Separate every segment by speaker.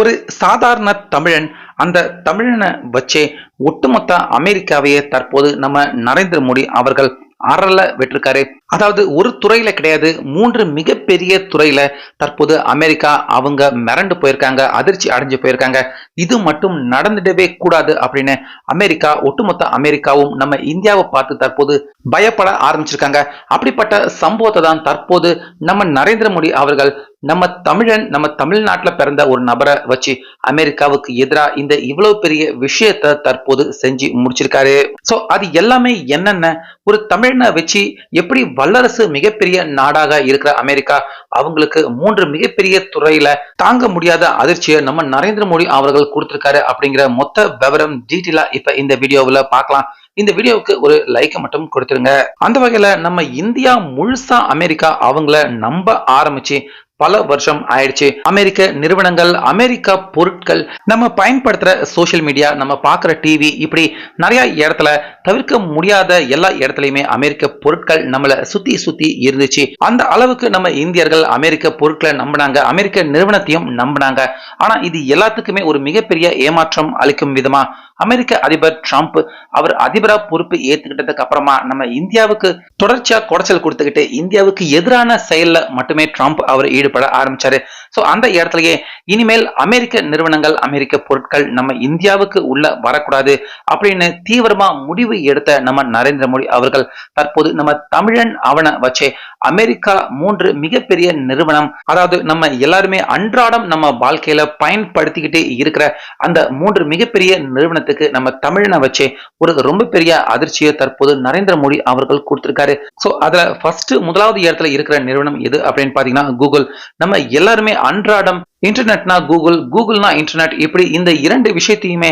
Speaker 1: ஒரு சாதாரண தமிழன் அந்த தமிழனை வச்சே ஒட்டுமொத்த அமெரிக்காவையே தற்போது நம்ம நரேந்திர மோடி அவர்கள் அறல விட்டிருக்காரு. அதாவது ஒரு துறையில கிடையாது மூன்று மிகப்பெரிய துறையில தற்போது அமெரிக்கா அவங்க மிரண்டு போயிருக்காங்க அதிர்ச்சி அடைஞ்சு போயிருக்காங்க. இது மட்டும் நடந்துடவே கூடாது அப்படின்னு அமெரிக்கா ஒட்டுமொத்த அமெரிக்காவும் நம்ம இந்தியாவை பார்த்து தற்போது பயப்பட ஆரம்பிச்சிருக்காங்க. அப்படிப்பட்ட சம்பவத்தை தான் தற்போது நம்ம நரேந்திர மோடி அவர்கள் நம்ம தமிழன் நம்ம தமிழ்நாட்டுல பிறந்த ஒரு நபரை வச்சு அமெரிக்காவுக்கு எதிராக இந்த இவ்வளவு பெரிய விஷயத்தை தற்போது செஞ்சு முடிச்சிருக்காரு. சோ அது எல்லாமே என்னென்ன? ஒரு தமிழனை வச்சு எப்படி வல்லரசு மிகப்பெரிய நாடாக இருக்கிற அமெரிக்கா? அவங்களுக்கு மூன்று மிகப்பெரிய துறையில தாங்க முடியாத அதிர்ச்சியை நம்ம நரேந்திர மோடி அவர்கள் கொடுத்திருக்காரு அப்படிங்கிற மொத்த விவரம் டீட்டெயிலா இப்ப இந்த வீடியோவுல பார்க்கலாம். இந்த வீடியோவுக்கு ஒரு லைக்கை மட்டும் கொடுத்துருங்க. அந்த வகையில நம்ம இந்தியா முழுசா அமெரிக்கா அவங்கள நம்ப ஆரம்பிச்சு பல வருஷம் ஆயிடுச்சு. அமெரிக்க நிறுவனங்கள் அமெரிக்கா பொருட்கள் நம்ம பயன்படுத்துற சோசியல் மீடியா நம்ம பார்க்குற டிவி இப்படி நிறைய இடத்துல தவிர்க்க முடியாத எல்லா இடத்துலையுமே அமெரிக்க பொருட்கள் நம்மளை சுத்தி சுத்தி இருந்துச்சு. அந்த அளவுக்கு நம்ம இந்தியர்கள் அமெரிக்க பொருட்களை நம்பினாங்க அமெரிக்க நிறுவனத்தையும் நம்பினாங்க. ஆனா இது எல்லாத்துக்குமே ஒரு மிகப்பெரிய ஏமாற்றம் அளிக்கும் விதமா அமெரிக்க அதிபர் ட்ரம்ப் அவர் அதிபரா பொறுப்பு ஏத்துக்கிட்டதுக்கு அப்புறமா நம்ம இந்தியாவுக்கு தொடர்ச்சியா குடைச்சல் கொடுத்துக்கிட்டு இந்தியாவுக்கு எதிரான செயல்ல மட்டுமே ட்ரம்ப் அவர் ஈடு ஈடுபட ஆரம்பிச்சாரு. ஸோ அந்த இடத்துலயே இனிமேல் அமெரிக்க நிறுவனங்கள் அமெரிக்க பொருட்கள் நம்ம இந்தியாவுக்கு உள்ள வரக்கூடாது அப்படின்னு தீவிரமா முடிவு எடுத்த நம்ம நரேந்திர மோடி அவர்கள் தற்போது நம்ம தமிழன் அவனை வச்சே அமெரிக்கா மூன்று மிகப்பெரிய நிறுவனம் அதாவது நம்ம எல்லாருமே அன்றாடம் நம்ம வாழ்க்கையில பயன்படுத்திக்கிட்டே இருக்கிற அந்த மூன்று மிகப்பெரிய நிறுவனத்துக்கு நம்ம தமிழனை வச்சே ஒரு ரொம்ப பெரிய அதிர்ச்சியை தற்போது நரேந்திர மோடி அவர்கள் கொடுத்திருக்காரு. ஸோ அதுல ஃபர்ஸ்ட் முதலாவது இடத்துல இருக்கிற நிறுவனம் எது அப்படின்னு பாத்தீங்கன்னா கூகுள் நம்ம எல்லாருமே அன்றாடம் இன்டர்நெட்னா கூகுள் கூகுள்னா இன்டர்நெட் இப்படி இந்த இரண்டு விஷயத்தையுமே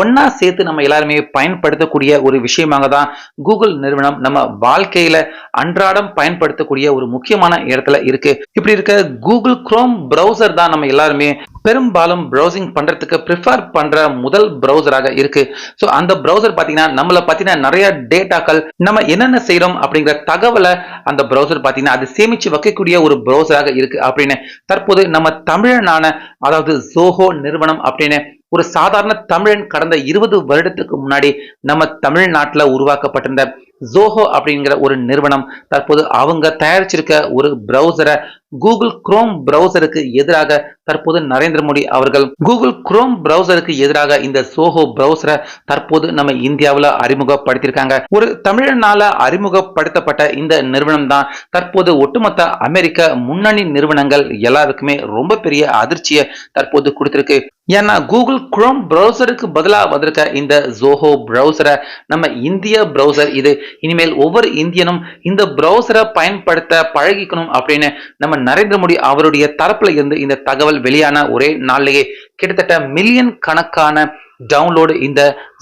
Speaker 1: ஒன்னா சேர்த்து நம்ம எல்லாருமே பயன்படுத்தக்கூடிய ஒரு விஷயமாக தான் கூகுள் நிறுவனம் நம்ம வாழ்க்கையில அன்றாடம் பயன்படுத்தக்கூடிய ஒரு முக்கியமான இடத்துல இருக்கு. இப்படி இருக்க கூகுள் குரோம் ப்ரௌசர் தான் நம்ம எல்லாருமே பெரும்பாலும் ப்ரௌசிங் பண்றதுக்கு ப்ரிஃபர் பண்ற முதல் ப்ரௌசராக இருக்கு. ஸோ அந்த ப்ரௌசர் பார்த்தீங்கன்னா நம்மளை பத்தின நிறைய டேட்டாக்கள் நம்ம என்னென்ன செய்யறோம் அப்படிங்கிற தகவலை அந்த ப்ரௌசர் பார்த்தீங்கன்னா அது சேமிச்சு வைக்கக்கூடிய ஒரு ப்ரௌசராக இருக்கு அப்படின்னு தற்போது நம்ம தமிழனான அதாவது ஜோஹோ நிறுவனம் அப்படின்னு ஒரு சாதாரண தமிழன் கடந்த இருபது வருடத்துக்கு முன்னாடி நம்ம தமிழ்நாட்டில் உருவாக்கப்பட்டிருந்த ஜோஹோ அப்படிங்கிற ஒரு நிறுவனம் தற்போது அவங்க தயாரிச்சிருக்க ஒரு ப்ரௌசரை கூகுள் குரோம் பிரவுசருக்கு எதிராக தற்போது நரேந்திர மோடி அவர்கள் கூகுள் குரோம் பிரவுசருக்கு எதிராக இந்த சோஹோ பிரவுசரை தற்போது நம்ம இந்தியாவில் அறிமுகப்படுத்தியிருக்காங்க. ஒரு தமிழனால அறிமுகப்படுத்தப்பட்ட இந்த நிறுவனம் தான் தற்போது ஒட்டுமொத்த அமெரிக்க முன்னணி நிறுவனங்கள் எல்லாருக்குமே ரொம்ப பெரிய அதிர்ச்சியை தற்போது கொடுத்திருக்கு. ஏன்னா கூகுள் குரோம் பிரவுசருக்கு பதிலாக வந்திருக்க இந்த ஜோஹோ பிரவுசரை நம்ம இந்திய பிரவுசர் இது. இனிமேல் ஒவ்வொரு இந்தியனும் இந்த பிரவுசரை பயன்படுத்த பழகிக்கணும் அப்படின்னு நம்ம நரேந்திர மோடி அவருடைய தரப்புல இருந்து இந்த தகவல் வெளியான ஒரே நாள்லயே கிட்டத்தட்ட மில்லியன் கணக்கான டவுன்லோடு இந்த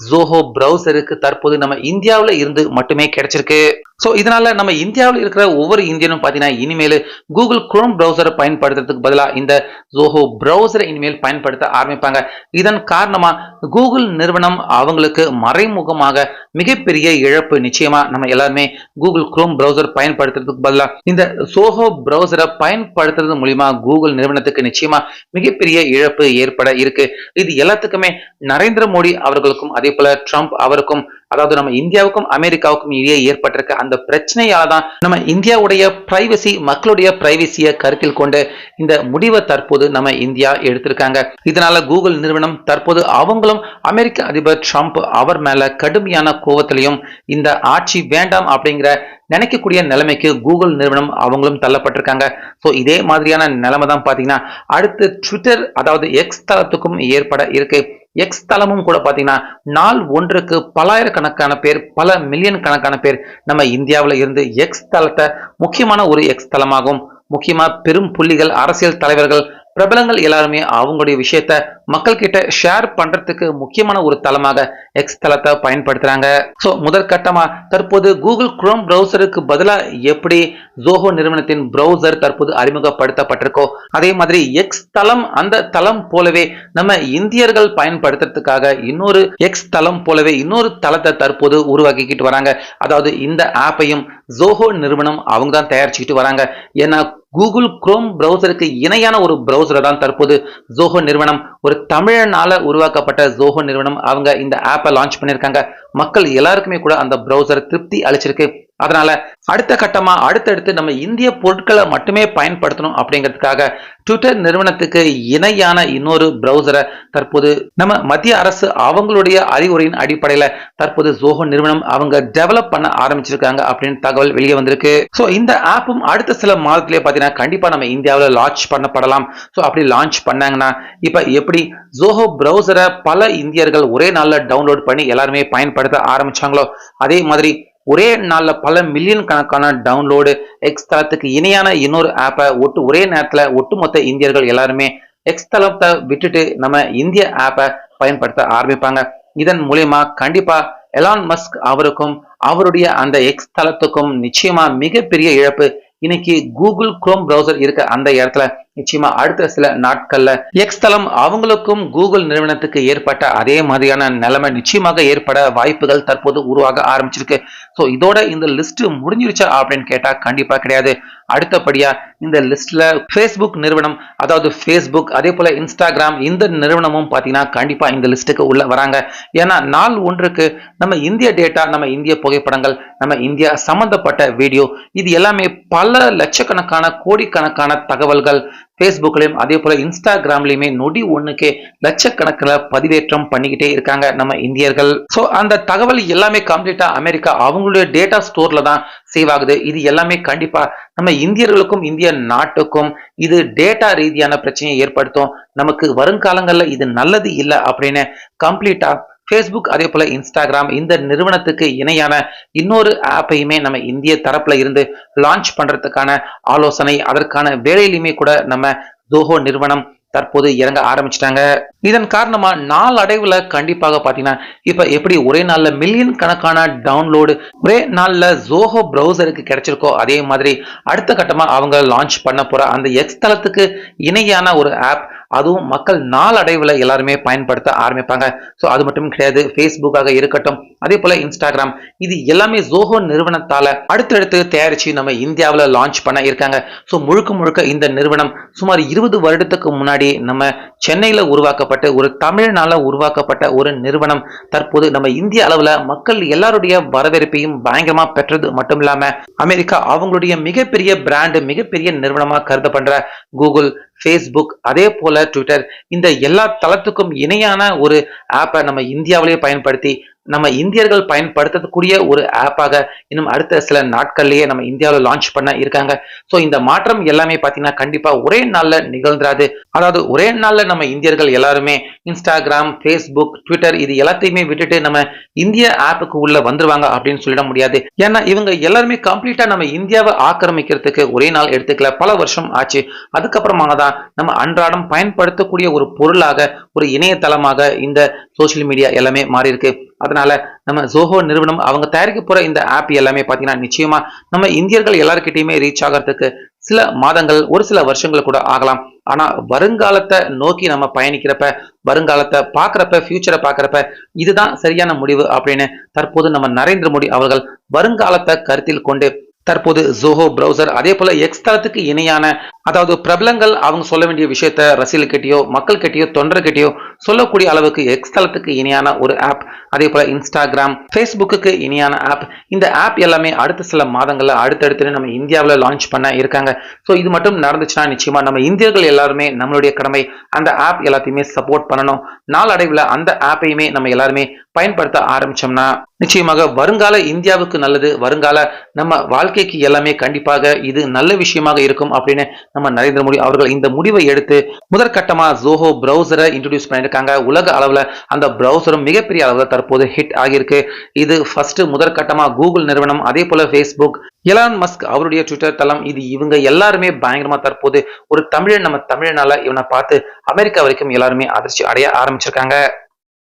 Speaker 1: ஜோஹோ பிரவுசருக்கு தற்போது நம்ம இந்தியாவில் இருந்து மட்டுமே கிடைச்சிருக்கு. ஸோ இதனால நம்ம இந்தியாவில் இருக்கிற ஒவ்வொரு இந்தியனும் பார்த்தீங்கன்னா இனிமேல் கூகுள் குரோம் ப்ரௌசரை பயன்படுத்துறதுக்கு பதிலாக இந்த ஜோஹோ ப்ரௌசரை இனிமேல் பயன்படுத்த ஆரம்பிப்பாங்க. இதன் காரணமா கூகுள் நிறுவனம் அவங்களுக்கு மறைமுகமாக மிகப்பெரிய இழப்பு நிச்சயமா நம்ம எல்லாருமே கூகுள் குரோம் ப்ரௌசர் பயன்படுத்துறதுக்கு பதிலாக இந்த சோஹோ ப்ரௌசரை பயன்படுத்துறது மூலியமா கூகுள் நிறுவனத்துக்கு நிச்சயமா மிகப்பெரிய இழப்பு ஏற்பட இருக்கு. இது எல்லாத்துக்குமே நிறைய நரேந்திர மோடி அவர்களுக்கும் அதே போல ட்ரம்ப் அவருக்கும் அதாவது நம்ம இந்தியாவுக்கும் அமெரிக்காவுக்கும் இடையே ஏற்பட்டிருக்க அந்த பிரச்சனையால தான் நம்ம இந்தியாவுடைய பிரைவசி மக்களுடைய பிரைவசியை கருத்தில் கொண்டு இந்த முடிவை தற்போது நம்ம இந்தியா எடுத்திருக்காங்க. இதனால கூகுள் நிறுவனம் தற்போது அவங்களும் அமெரிக்க அதிபர் ட்ரம்ப் அவர் மேல கடுமையான கோவத்திலையும் இந்த ஆட்சி வேண்டாம் அப்படிங்கிற நினைக்கக்கூடிய நிலைமைக்கு கூகுள் நிறுவனம் அவங்களும் தள்ளப்பட்டிருக்காங்க. ஸோ இதே மாதிரியான நிலைமை தான் பார்த்தீங்கன்னா அடுத்து ட்விட்டர் அதாவது எக்ஸ் தளத்துக்கும் ஏற்பட இருக்கு. எக்ஸ் தளமும் கூட பார்த்தீங்கன்னா நாள் ஒன்றுக்கு பலாயிரக்கணக்கான பேர் பல மில்லியன் கணக்கான பேர் நம்ம இந்தியாவில் இருந்து எக்ஸ் தளத்தை முக்கியமான ஒரு எக்ஸ் தளமாகும் முக்கியமா பெரும் புள்ளிகள் அரசியல் தலைவர்கள் பிரபலங்கள் எல்லாருமே அவங்களுடைய விஷயத்த மக்கள் கிட்ட ஷேர் பண்றதுக்கு முக்கியமான ஒரு தளமாக எக்ஸ் தளத்தை பயன்படுத்துறாங்க. ஸோ முதற்கட்டமா தற்போது கூகுள் குரோம் ப்ரௌசருக்கு பதிலாக எப்படி ஜோஹோ நிறுவனத்தின் ப்ரௌசர் தற்போது அறிமுகப்படுத்தப்பட்டிருக்கோ அதே மாதிரி எக்ஸ் தளம் அந்த தளம் போலவே நம்ம இந்தியர்கள் பயன்படுத்துறதுக்காக இன்னொரு எக்ஸ் தளம் போலவே இன்னொரு தளத்தை தற்போது உருவாக்கிக்கிட்டு வராங்க. அதாவது இந்த ஆப்பையும் ஜோஹோ நிறுவனம் அவங்க தான் தயாரிச்சுக்கிட்டு வராங்க. ஏன்னா கூகுள் குரோம் பிரவுசருக்கு இணையான ஒரு பிரவுசரை தான் தற்போது ஜோஹோ நிறுவனம். ஒரு தமிழனால உருவாக்கப்பட்ட ஜோஹோ நிறுவனம். அவங்க இந்த ஆப்பை லான்ச் பண்ணியிருக்காங்க. மக்கள் எல்லாருக்குமே கூட அந்த பிரவுசர் திருப்தி அளிச்சிருக்கு. அதனால அடுத்த கட்டமா அடுத்தடுத்து நம்ம இந்திய பொருட்களை மட்டுமே பயன்படுத்தணும் அப்படிங்கிறதுக்காக ட்விட்டர் நிறுவனத்துக்கு இணையான இன்னொரு பிரவுசரை தற்போது நம்ம மத்திய அரசு அவங்களுடைய அறிவுரையின் அடிப்படையில தற்போது ஜோஹோ நிறுவனம் அவங்க டெவலப் பண்ண ஆரம்பிச்சிருக்காங்க அப்படின்னு தகவல் வெளியே வந்திருக்கு. ஸோ இந்த ஆப்பும் அடுத்த சில மாதத்திலே பார்த்தீங்கன்னா கண்டிப்பா நம்ம இந்தியாவில் லான்ச் பண்ணப்படலாம். ஸோ அப்படி லான்ச் பண்ணாங்கன்னா இப்போ எப்படி ஜோஹோ பிரவுசரை பல இந்தியர்கள் ஒரே நாளில் டவுன்லோட் பண்ணி எல்லாருமே பயன்படுத்த ஆரம்பிச்சாங்களோ அதே மாதிரி ஒரே நாள்ல பல மில்லியன் கணக்கான டவுன்லோடு எக்ஸ் தளத்துக்கு இணையான இன்னொரு ஆப்பை ஒட்டு ஒரே நேரத்துல ஒட்டுமொத்த இந்தியர்கள் எல்லாருமே எக்ஸ் தளத்தை விட்டுட்டு நம்ம இந்திய ஆப்பை பயன்படுத்த ஆரம்பிப்பாங்க. இதன் மூலயமா கண்டிப்பா எலான் மஸ்க் அவருக்கும் அவருடைய அந்த எக்ஸ் தளத்துக்கும் நிச்சயமா மிகப்பெரிய இழப்பு. இன்னைக்கு கூகுள் குரோம் பிரவுசர் இருக்க அந்த இடத்துல நிச்சயமா அடுத்த சில நாட்கள்ல எக்ஸ் தளம் அவங்களுக்கும் கூகுள் நிறுவனத்துக்கு ஏற்பட்ட அதே மாதிரியான நிலைமை நிச்சயமாக ஏற்பட வாய்ப்புகள் தற்போது உருவாக ஆரம்பிச்சிருக்கு. ஸோ இதோட இந்த லிஸ்ட் முடிஞ்சிருச்சா அப்படின்னு கேட்டால் கண்டிப்பாக கிடையாது. அடுத்தபடியா இந்த லிஸ்ட்ல ஃபேஸ்புக் நிறுவனம் அதாவது ஃபேஸ்புக் அதே போல இன்ஸ்டாகிராம் இந்த நிறுவனமும் பார்த்தீங்கன்னா கண்டிப்பா இந்த லிஸ்ட்டுக்கு உள்ள வராங்க. ஏன்னா நாள் ஒன்றுக்கு நம்ம இந்திய டேட்டா நம்ம இந்திய புகைப்படங்கள் நம்ம இந்தியா சம்பந்தப்பட்ட வீடியோ இது எல்லாமே பல லட்சக்கணக்கான கோடிக்கணக்கான தகவல்கள் ஃபேஸ்புக்லையும் அதே போல இன்ஸ்டாகிராம்லயுமே நொடி ஒண்ணுக்கே லட்சக்கணக்கில் பதிவேற்றம் பண்ணிக்கிட்டே இருக்காங்க நம்ம இந்தியர்கள். ஸோ அந்த தகவல் எல்லாமே கம்ப்ளீட்டா அமெரிக்கா அவங்களுடைய டேட்டா ஸ்டோர்ல தான் சேவ் ஆகுது. இது எல்லாமே கண்டிப்பா நம்ம இந்தியர்களுக்கும் இந்திய நாட்டுக்கும் இது டேட்டா ரீதியான பிரச்சனையை ஏற்படுத்தும். நமக்கு வருங்காலங்களில் இது நல்லது இல்லை அப்படின்னு கம்ப்ளீட்டா ஃபேஸ்புக் அதே போல இன்ஸ்டாகிராம் இந்த நிறுவனத்துக்கு இணையான இன்னொரு ஆப்பையுமே நம்ம இந்திய தரப்புல இருந்து லான்ச் பண்றதுக்கான ஆலோசனை அதற்கான வேலையிலுமே கூட நம்ம ஜோஹோ நிறுவனம் தற்போது இறங்க ஆரம்பிச்சிட்டாங்க. இதன் காரணமா நாளடைவுல கண்டிப்பாக பாத்தீங்கன்னா இப்ப எப்படி ஒரே நாள்ல மில்லியன் கணக்கான டவுன்லோடு ஒரே நாள்ல ஜோஹோ ப்ரௌசருக்கு கிடைச்சிருக்கோ அதே மாதிரி அடுத்த கட்டமா அவங்க லான்ச் பண்ண போற அந்த எக்ஸ் தளத்துக்கு இணையான ஒரு ஆப் அதுவும் மக்கள் நாளடைவில் எல்லாருமே பயன்படுத்த ஆரம்பிப்பாங்க. ஸோ அது மட்டும் கிடையாது. ஃபேஸ்புக்காக இருக்கட்டும் அதே போல் இன்ஸ்டாகிராம் இது எல்லாமே ஜோஹோ நிறுவனத்தால் அடுத்தடுத்து தயாரிச்சு நம்ம இந்தியாவில் லான்ச் பண்ண இருக்காங்க. ஸோ முழுக்க முழுக்க இந்த நிறுவனம் சுமார் இருபது வருடத்துக்கு முன்னாடி நம்ம சென்னையில் உருவாக்கப்பட்ட ஒரு தமிழ்நாள உருவாக்கப்பட்ட ஒரு நிறுவனம். தற்போது நம்ம இந்திய அளவில் மக்கள் எல்லாருடைய வரவேற்பையும் பயங்கரமாக பெற்றது மட்டும் இல்லாமல் அமெரிக்கா அவங்களுடைய மிகப்பெரிய பிராண்டு மிகப்பெரிய நிறுவனமாக கருதப்படுற கூகுள் ஃபேஸ்புக் அதே போல ட்விட்டர் இந்த எல்லா தளத்துக்கும் இணையான ஒரு ஆப்பை நம்ம இந்தியாவிலேயே பயன்படுத்தி நம்ம இந்தியர்கள் பயன்படுத்தக்கூடிய ஒரு ஆப்பாக இன்னும் அடுத்த சில நாட்கள்லேயே நம்ம இந்தியாவில் லான்ச் பண்ண இருக்காங்க. ஸோ இந்த மாற்றம் எல்லாமே பார்த்தீங்கன்னா கண்டிப்பாக ஒரே நாளில் நிகழ்ந்துராது. அதாவது ஒரே நாளில் நம்ம இந்தியர்கள் எல்லாருமே இன்ஸ்டாகிராம் ஃபேஸ்புக் ட்விட்டர் இது எல்லாத்தையுமே விட்டுட்டு நம்ம இந்திய ஆப்புக்கு உள்ள வந்துருவாங்க அப்படின்னு சொல்லிட முடியாது. ஏன்னா இவங்க எல்லாருமே கம்ப்ளீட்டா நம்ம இந்தியாவை ஆக்கிரமிக்கிறதுக்கு ஒரே நாள் எடுத்துக்கல. பல வருஷம் ஆச்சு. அதுக்கப்புறமாக தான் நம்ம அன்றாடம் பயன்படுத்தக்கூடிய ஒரு பொருளாக ஒரு இணையதளமாக இந்த சோசியல் மீடியா எல்லாமே மாறி இருக்கு அதனால நம்ம ஜோஹோ நிறுவனம் அவங்க தயாரிக்க போற இந்த ஆப் எல்லாமே பார்த்தீங்கன்னா நிச்சயமா நம்ம இந்தியர்கள் எல்லாருக்கிட்டையுமே ரீச் ஆகிறதுக்கு சில மாதங்கள் ஒரு சில வருஷங்கள் கூட ஆகலாம். ஆனா வருங்காலத்தை நோக்கி நம்ம பயணிக்கிறப்ப வருங்காலத்தை பாக்குறப்ப ஃபியூச்சரை பாக்குறப்ப இதுதான் சரியான முடிவு அப்படின்னு தற்போது நம்ம நரேந்திர மோடி அவர்கள் வருங்காலத்தை கருத்தில் கொண்டு தற்போது ஜோஹோ பிரவுசர் அதே போல எக்ஸ் தளத்துக்கு இணையான அதாவது பிரபலங்கள் அவங்க சொல்ல வேண்டிய விஷயத்த ரசிகர்கிட்டயோ மக்கள் கிட்டயோ தொண்டர்கிட்டயோ சொல்லக்கூடிய அளவுக்கு எக்ஸ் தளத்துக்கு இணையான ஒரு ஆப் அதே போல இன்ஸ்டாகிராம் ஃபேஸ்புக்கு இணையான ஆப் இந்த ஆப் எல்லாமே அடுத்த சில மாதங்கள்ல அடுத்தடுத்து நம்ம இந்தியாவில் லான்ச் பண்ண இருக்காங்க. ஸோ இது மட்டும் நடந்துச்சுன்னா நிச்சயமா நம்ம இந்தியர்கள் எல்லாருமே நம்மளுடைய கடமை. அந்த ஆப் எல்லாத்தையுமே சப்போர்ட் பண்ணணும். நாளடைவில் அந்த ஆப்பையுமே நம்ம எல்லாருமே பயன்படுத்த ஆரம்பிச்சோம்னா நிச்சயமாக வருங்கால இந்தியாவுக்கு நல்லது வருங்கால நம்ம வாழ்க்கைக்கு எல்லாமே கண்டிப்பாக இது நல்ல விஷயமாக இருக்கும் அப்படின்னு நம்ம நரேந்திர மோடி அவர்கள் இந்த முடிவை எடுத்து முதற்கட்டமா ஜோஹோ ப்ரௌசரை இன்ட்ரடியூஸ் பண்ணியிருக்காங்க. உலக அளவில் அந்த ப்ரௌசரும் மிகப்பெரிய அளவில் தற்போது ஹிட் ஆகியிருக்கு. இது ஃபர்ஸ்ட் முதற்கட்டமா கூகுள் நிறுவனம் அதே போல ஃபேஸ்புக் எலான் மஸ்க் அவருடைய ட்விட்டர் தளம் இது இவங்க எல்லாருமே பயங்கரமா தற்போது ஒரு தமிழன் நம்ம தமிழனால இவனை பார்த்து அமெரிக்கா வரைக்கும் எல்லாருமே அதிர்ச்சி அடைய ஆரம்பிச்சிருக்காங்க.